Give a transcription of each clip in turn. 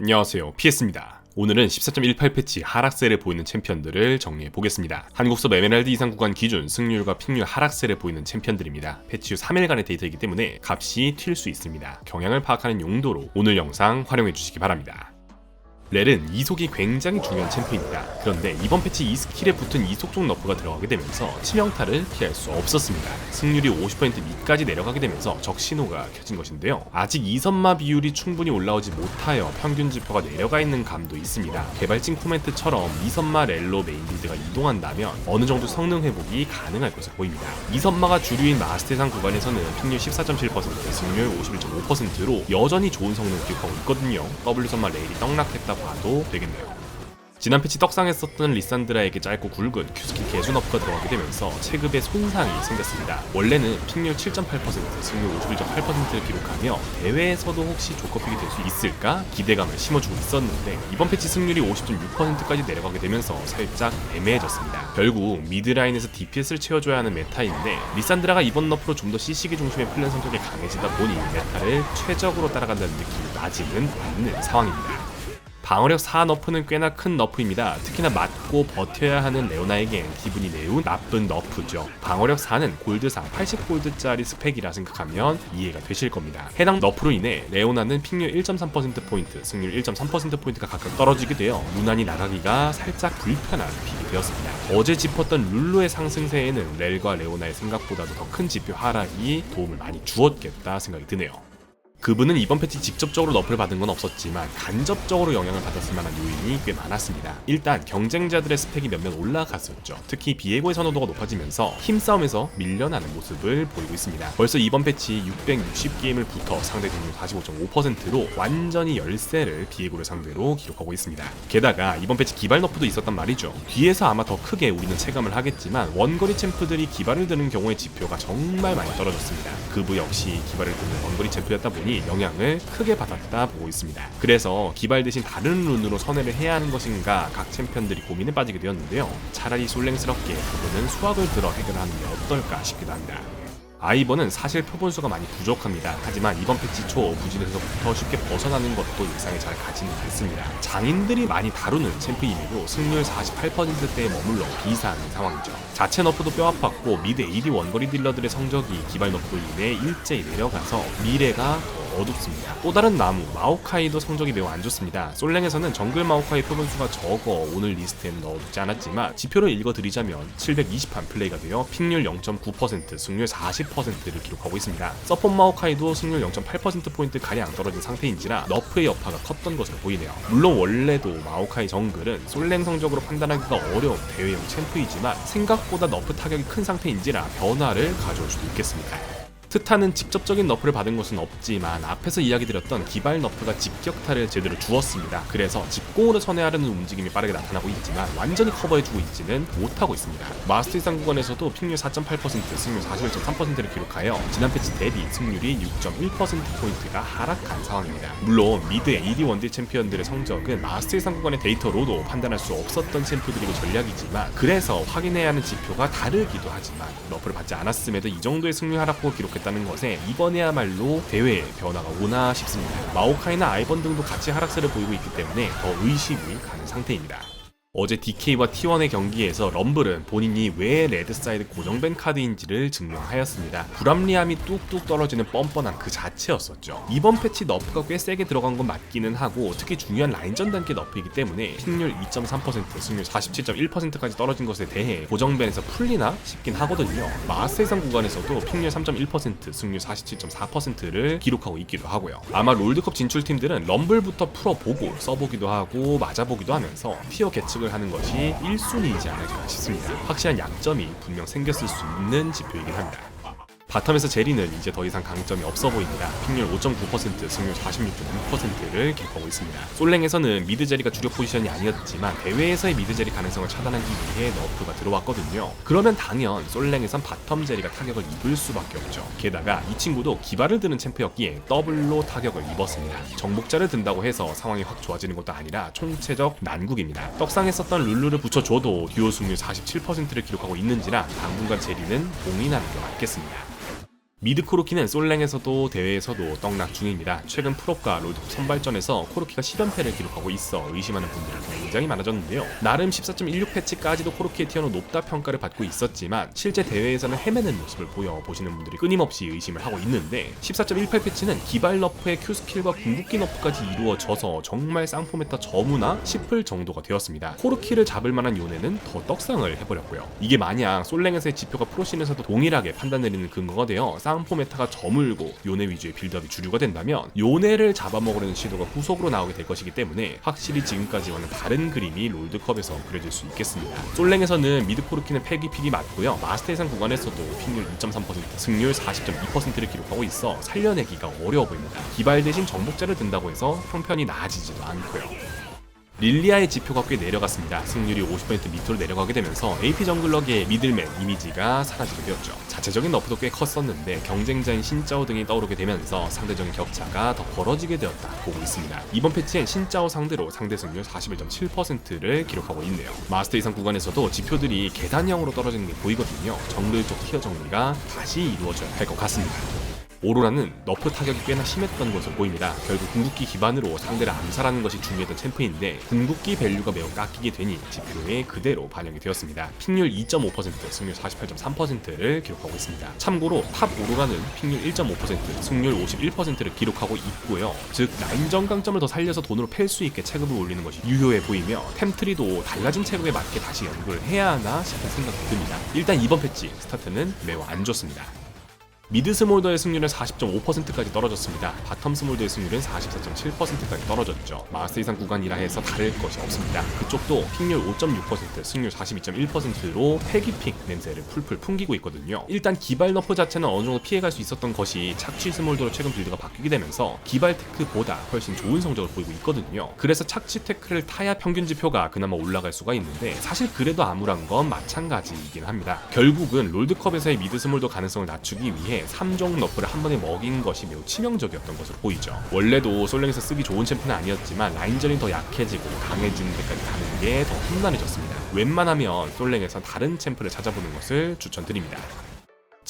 안녕하세요 PS입니다 오늘은 14.18 패치 하락세를 보이는 챔피언들을 정리해 보겠습니다. 한국섭 에메랄드 이상 구간 기준 승률과 픽률 하락세를 보이는 챔피언들입니다. 패치 후 3일간의 데이터이기 때문에 값이 튈 수 있습니다. 경향을 파악하는 용도로 오늘 영상 활용해 주시기 바랍니다. 렐은 이속이 굉장히 중요한 챔프입니다. 그런데 이번 패치 이 스킬에 붙은 이속 쪽 너프가 들어가게 되면서 치명타를 피할 수 없었습니다. 승률이 50% 밑까지 내려가게 되면서 적신호가 켜진 것인데요. 아직 이선마 비율이 충분히 올라오지 못하여 평균 지표가 내려가 있는 감도 있습니다. 개발진 코멘트처럼 이선마 렐로 메인 빌드가 이동한다면 어느 정도 성능 회복이 가능할 것으로 보입니다. 이선마가 주류인 마스테상 구간에서는 픽률 14.7%, 승률 51.5%로 여전히 좋은 성능을 기록하고 있거든요. W선마 레일이 떡락했다 봐도 되겠네요. 지난 패치 떡상했었던 리산드라에게 짧고 굵은 개수 너프가 들어가게 되면서 체급에 손상이 생겼습니다. 원래는 픽률 7.8%, 승률 51.8%를 기록하며 대회에서도 혹시 조커픽이 될 수 있을까 기대감을 심어주고 있었는데 이번 패치 승률이 50.6%까지 내려가게 되면서 살짝 애매해졌습니다. 결국 미드라인에서 DPS를 채워줘야 하는 메타인데 리산드라가 이번 너프로 좀 더 CC기 중심의 플랜 성격이 강해지다 보니 메타를 최적으로 따라간다는 느낌이 나지는 않는 상황입니다. 방어력 4 너프는 꽤나 큰 너프입니다. 특히나 맞고 버텨야 하는 레오나에겐 기분이 매우 나쁜 너프죠. 방어력 4는 골드 4, 80골드짜리 스펙이라 생각하면 이해가 되실 겁니다. 해당 너프로 인해 레오나는 픽률 1.3%포인트, 승률 1.3%포인트가 각각 떨어지게 되어 무난히 나가기가 살짝 불편한 픽이 되었습니다. 어제 짚었던 룰루의 상승세에는 렐과 레오나의 생각보다도 더 큰 지표 하락이 도움을 많이 주었겠다 생각이 드네요. 그분은 이번 패치 직접적으로 너프를 받은 건 없었지만 간접적으로 영향을 받았을 만한 요인이 꽤 많았습니다. 일단 경쟁자들의 스펙이 몇몇 올라갔었죠. 특히 비에고의 선호도가 높아지면서 힘싸움에서 밀려나는 모습을 보이고 있습니다. 벌써 이번 패치 660게임을 붙어 상대 등률 45.5%로 완전히 열세를 비에고를 상대로 기록하고 있습니다. 게다가 이번 패치 기발 너프도 있었단 말이죠. 뒤에서 아마 더 크게 우리는 체감을 하겠지만 원거리 챔프들이 기발을 드는 경우의 지표가 정말 많이 떨어졌습니다. 그부 역시 기발을 드는 원거리 챔프였다 보니 영향을 크게 받았다 보고 있습니다. 그래서 기발 대신 다른 룬으로 선회를 해야 하는 것인가 각 챔피언들이 고민에 빠지게 되었는데요. 차라리 솔랭스럽게 그분은 수학을 들어 해결하는 게 어떨까 싶기도 합니다. 아이버는 사실 표본수가 많이 부족합니다. 하지만 이번 패치 초 부진에서부터 쉽게 벗어나는 것도 예상에 잘 가지는 않습니다. 장인들이 많이 다루는 챔프임에도 승률 48%대에 머물러 비상한 상황이죠. 자체 너프도 뼈아팠고 미드 AD 원거리 딜러들의 성적이 기발 너프로 인해 일제히 내려가서 미래가 더 어둡습니다. 또 다른 나무 마오카이도 성적이 매우 안 좋습니다. 솔랭에서는 정글 마오카이 표본수가 적어 오늘 리스트에는 넣어두지 않았지만 지표를 읽어드리자면 720판 플레이가 되어 픽률 0.9%, 승률 40%를 기록하고 있습니다. 서폿 마오카이도 승률 0.8%포인트 가량 떨어진 상태인지라 너프의 여파가 컸던 것으로 보이네요. 물론 원래도 마오카이 정글은 솔랭 성적으로 판단하기가 어려운 대회용 챔프이지만 생각보다 너프 타격이 큰 상태인지라 변화를 가져올 수도 있겠습니다. 트타는 직접적인 너프를 받은 것은 없지만 앞에서 이야기 드렸던 기발 너프가 직격타를 제대로 주었습니다. 그래서 직공으로 선회하려는 움직임이 빠르게 나타나고 있지만 완전히 커버해주고 있지는 못하고 있습니다. 마스터 이상 구간에서도 픽률 4.8%, 승률 41.3%를 기록하여 지난 패치 대비 승률이 6.1%포인트가 하락한 상황입니다. 물론 미드 AD 원딜 챔피언들의 성적은 마스터 이상 구간의 데이터로도 판단할 수 없었던 챔프들이고 전략이지만 그래서 확인해야 하는 지표가 다르기도 하지만 너프를 받지 않았음에도 이 정도의 승률 하락폭을 기록했 했다는 것에 이번에야말로 대회에 변화가 오나 싶습니다. 마오카이나 아이번 등도 같이 하락세를 보이고 있기 때문에 더 의심이 가는 상태입니다. 어제 DK와 T1의 경기에서 럼블은 본인이 왜 레드사이드 고정된 카드인지를 증명하였습니다. 불합리함이 뚝뚝 떨어지는 뻔뻔한 그 자체였었죠. 이번 패치 너프가 꽤 세게 들어간 건 맞기는 하고 특히 중요한 라인전 단계 너프이기 때문에 픽률 2.3%, 승률 47.1%까지 떨어진 것에 대해 고정밴에서 풀리나 싶긴 하거든요. 마스에상 구간에서도 픽률 3.1%, 승률 47.4%를 기록하고 있기도 하고요. 아마 롤드컵 진출팀들은 럼블부터 풀어보고 써보기도 하고 맞아보기도 하면서 티어 개측 예측을 하는 것이 1순위이지 않을까 싶습니다. 확실한 약점이 분명 생겼을 수 있는 지표이긴 합니다. 바텀에서 제리는 이제 더 이상 강점이 없어 보입니다. 픽률 5.9%, 승률 46.6%를 기록하고 있습니다. 솔랭에서는 미드 제리가 주력 포지션이 아니었지만 대회에서의 미드 제리 가능성을 차단하기 위해 너프가 들어왔거든요. 그러면 당연 솔랭에선 바텀 제리가 타격을 입을 수밖에 없죠. 게다가 이 친구도 기발을 드는 챔프였기에 더블로 타격을 입었습니다. 정복자를 든다고 해서 상황이 확 좋아지는 것도 아니라 총체적 난국입니다. 떡상했었던 룰루를 붙여줘도 듀오 승률 47%를 기록하고 있는지라 당분간 제리는 봉인하는 게 맞겠습니다. 미드 코르키는 솔랭에서도 대회에서도 떡락 중입니다. 최근 프로과 롤드 선발전에서 코르키가 10연패를 기록하고 있어 의심하는 분들이 굉장히 많아졌는데요. 나름 14.16 패치까지도 코르키의 티어는 높다 평가를 받고 있었지만 실제 대회에서는 헤매는 모습을 보여 보시는 분들이 끊임없이 의심을 하고 있는데 14.18 패치는 기발 너프의 Q 스킬과 궁극기 너프까지 이루어져서 정말 쌍포 메타 저무나 싶을 정도가 되었습니다. 코르키를 잡을 만한 요네는 더 떡상을 해버렸고요. 이게 마냥 솔랭에서의 지표가 프로씬에서도 동일하게 판단 내리는 근거가 되어 쌍포 메타가 저물고 요네 위주의 빌드업이 주류가 된다면 요네를 잡아먹으려는 시도가 후속으로 나오게 될 것이기 때문에 확실히 지금까지와는 다른 그림이 롤드컵에서 그려질 수 있겠습니다. 솔랭에서는 미드 코르키는 패기 픽이 맞고요. 마스터 예상 구간에서도 픽률 2.3% 승률 40.2%를 기록하고 있어 살려내기가 어려워 보입니다. 기발 대신 정복자를 든다고 해서 형편이 나아지지도 않고요. 릴리아의 지표가 꽤 내려갔습니다. 승률이 50% 밑으로 내려가게 되면서 AP 정글러계의 미들맨 이미지가 사라지게 되었죠. 자체적인 너프도 꽤 컸었는데 경쟁자인 신짜오 등이 떠오르게 되면서 상대적인 격차가 더 벌어지게 되었다 보고 있습니다. 이번 패치엔 신짜오 상대로 상대 승률 41.7%를 기록하고 있네요. 마스터 이상 구간에서도 지표들이 계단형으로 떨어지는 게 보이거든요. 정글 쪽 티어 정리가 다시 이루어져야 할 것 같습니다. 오로라는 너프 타격이 꽤나 심했던 것으로 보입니다. 결국 궁극기 기반으로 상대를 암살하는 것이 중요했던 챔프인데 궁극기 밸류가 매우 깎이게 되니 지표에 그대로 반영이 되었습니다. 픽률 2.5%, 승률 48.3%를 기록하고 있습니다. 참고로 탑 오로라는 픽률 1.5%, 승률 51%를 기록하고 있고요. 즉 라인전 강점을 더 살려서 돈으로 팰 수 있게 체급을 올리는 것이 유효해 보이며 템트리도 달라진 체급에 맞게 다시 연구를 해야 하나 싶은 생각이 듭니다. 일단 이번 패치 스타트는 매우 안 좋습니다. 미드 스몰더의 승률은 40.5%까지 떨어졌습니다. 바텀 스몰더의 승률은 44.7%까지 떨어졌죠. 마스터 이상 구간이라 해서 다를 것이 없습니다. 그쪽도 픽률 5.6%, 승률 42.1%로 패기픽 냄새를 풀풀 풍기고 있거든요. 일단 기발 너프 자체는 어느 정도 피해갈 수 있었던 것이 착취 스몰더로 최근 빌드가 바뀌게 되면서 기발 테크보다 훨씬 좋은 성적을 보이고 있거든요. 그래서 착취 테크를 타야 평균 지표가 그나마 올라갈 수가 있는데 사실 그래도 암울한 건 마찬가지이긴 합니다. 결국은 롤드컵에서의 미드 스몰더 가능성을 낮추기 위해 3종 너프를 한 번에 먹인 것이 매우 치명적이었던 것으로 보이죠. 원래도 솔랭에서 쓰기 좋은 챔피는 아니었지만 라인전이 더 약해지고 강해지는 데까지 가는 게 더 험난해졌습니다. 웬만하면 솔랭에서 다른 챔프를 찾아보는 것을 추천드립니다.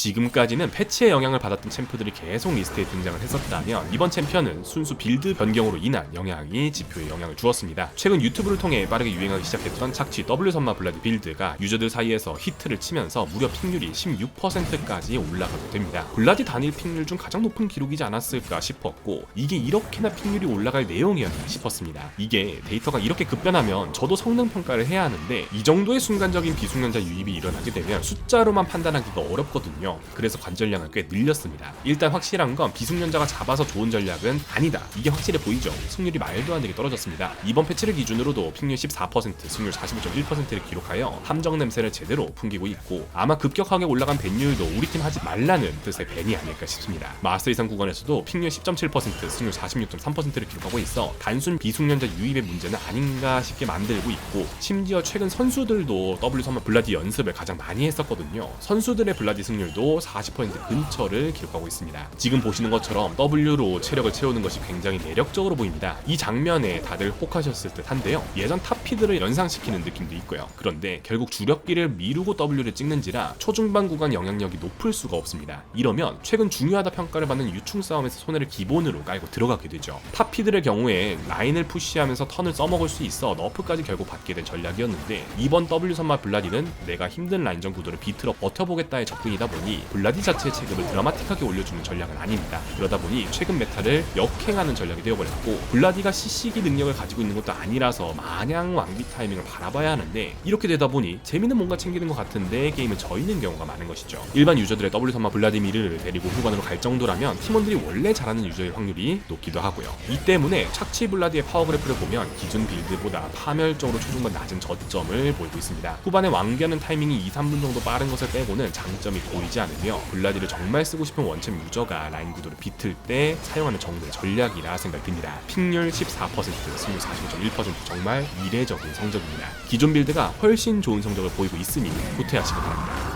지금까지는 패치의 영향을 받았던 챔프들이 계속 리스트에 등장을 했었다면 이번 챔피언은 순수 빌드 변경으로 인한 영향이 지표에 영향을 주었습니다. 최근 유튜브를 통해 빠르게 유행하기 시작했던 착취 W 선마 블라디 빌드가 유저들 사이에서 히트를 치면서 무려 픽률이 16%까지 올라가게 됩니다. 블라디 단일 픽률 중 가장 높은 기록이지 않았을까 싶었고 이게 이렇게나 픽률이 올라갈 내용이었나 싶었습니다. 이게 데이터가 이렇게 급변하면 저도 성능 평가를 해야 하는데 이 정도의 순간적인 비숙련자 유입이 일어나게 되면 숫자로만 판단하기가 어렵거든요. 그래서 관전량을 꽤 늘렸습니다. 일단 확실한 건 비숙련자가 잡아서 좋은 전략은 아니다. 이게 확실해 보이죠. 승률이 말도 안 되게 떨어졌습니다. 이번 패치를 기준으로도 픽률 14%, 승률 45.1%를 기록하여 함정 냄새를 제대로 풍기고 있고 아마 급격하게 올라간 밴율도 우리 팀 하지 말라는 뜻의 밴이 아닐까 싶습니다. 마스터 이상 구간에서도 픽률 10.7%, 승률 46.3%를 기록하고 있어 단순 비숙련자 유입의 문제는 아닌가 싶게 만들고 있고 심지어 최근 선수들도 W 선마 블라디 연습을 가장 많이 했었거든요. 선수들의 블라디 승률도 40% 근처를 기록하고 있습니다. 지금 보시는 것처럼 W로 체력을 채우는 것이 굉장히 매력적으로 보입니다. 이 장면에 다들 혹하셨을 듯 한데요. 예전 탑피드를 연상시키는 느낌도 있고요. 그런데 결국 주력기를 미루고 W를 찍는지라 초중반 구간 영향력이 높을 수가 없습니다. 이러면 최근 중요하다 평가를 받는 유충 싸움에서 손해를 기본으로 깔고 들어가게 되죠. 탑피들의 경우에 라인을 푸시하면서 턴을 써먹을 수 있어 너프까지 결국 받게 된 전략이었는데 이번 W 선마 블라디는 내가 힘든 라인전 구도를 비틀어 버텨보겠다의 접근이다 보니 블라디 자체의 체급을 드라마틱하게 올려주는 전략은 아닙니다. 그러다 보니 최근 메타를 역행하는 전략이 되어버렸고 블라디가 CC기 능력을 가지고 있는 것도 아니라서 마냥 왕비 타이밍을 바라봐야 하는데 이렇게 되다 보니 재미는 뭔가 챙기는 것 같은데 게임은 져 있는 경우가 많은 것이죠. 일반 유저들의 W 선마 블라디미르를 데리고 후반으로 갈 정도라면 팀원들이 원래 잘하는 유저의 확률이 높기도 하고요. 이 때문에 착취 블라디의 파워 그래프를 보면 기존 빌드보다 파멸적으로 초중반 낮은 저점을 보이고 있습니다. 후반에 완기하는 타이밍이 2, 3분 정도 빠른 것을 빼고는 장점이 보이지 않으며 블라디를 정말 쓰고 싶은 원챔 유저가 라인 구도를 비틀 때 사용하는 정도의 전략이라 생각이 듭니다. 픽률 14%, 승률 45.1% 정말 이례적인 성적입니다. 기존 빌드가 훨씬 좋은 성적을 보이고 있으니 후퇴하시기 바랍니다.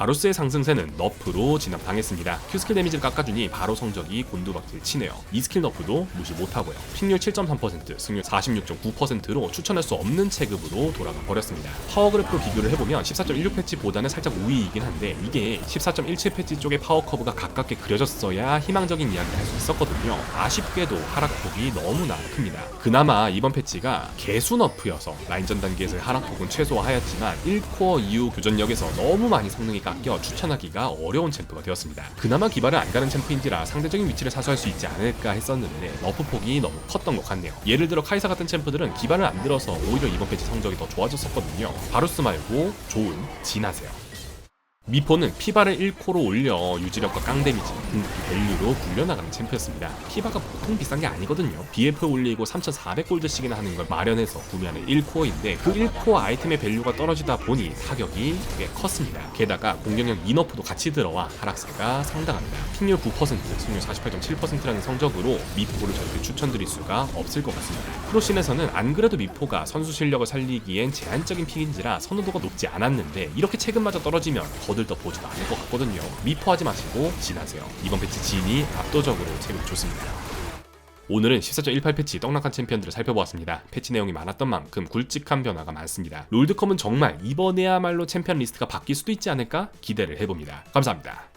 바루스의 상승세는 너프로 진압당했습니다. Q스킬 데미지를 깎아주니 바로 성적이 곤두박질 치네요. 이 스킬 너프도 무시 못하고요. 픽률 7.3%, 승률 46.9%로 추천할 수 없는 체급으로 돌아가 버렸습니다. 파워 그래프로 비교를 해보면 14.16 패치보다는 살짝 우위이긴 한데 이게 14.17 패치 쪽의 파워 커브가 가깝게 그려졌어야 희망적인 이야기를 할 수 있었거든요. 아쉽게도 하락폭이 너무나 큽니다. 그나마 이번 패치가 개수 너프여서 라인전 단계에서의 하락폭은 최소화하였지만 1코어 이후 교전력에서 너무 많이 성능이 깎여 추천하기가 어려운 챔프가 되었습니다. 그나마 기발을 안 가는 챔프인지라 상대적인 위치를 사수할 수 있지 않을까 했었는데 너프 폭이 너무 컸던 것 같네요. 예를 들어 카이사 같은 챔프들은 기발을 안 들어서 오히려 이번 패치 성적이 더 좋아졌었거든요. 바루스 말고 좋은 진하세요. 미포는 피바를 1코로 올려 유지력과 깡 데미지, 궁극기 밸류로 굴려나가는 챔프였습니다. 피바가 보통 비싼 게 아니거든요. BF 올리고 3,400골드씩이나 하는 걸 마련해서 구매하는 1코어인데 그 1코어 아이템의 밸류가 떨어지다 보니 타격이 되게 컸습니다. 게다가 공격력 이너프도 같이 들어와 하락세가 상당합니다. 픽률 9%, 승률 48.7%라는 성적으로 미포를 절대 추천드릴 수가 없을 것 같습니다. 프로씬에서는 안 그래도 미포가 선수 실력을 살리기엔 제한적인 픽인지라 선호도가 높지 않았는데 이렇게 체급마저 떨어지면 거 들떠 보지도 않을 것 같거든요. 미포하지 마시고 진하세요. 이번 패치 진이 압도적으로 체급이 좋습니다. 오늘은 14.18 패치 떡락한 챔피언들을 살펴보았습니다. 패치 내용이 많았던 만큼 굵직한 변화가 많습니다. 롤드컵은 정말 이번에야말로 챔피언 리스트가 바뀔 수도 있지 않을까 기대를 해봅니다. 감사합니다.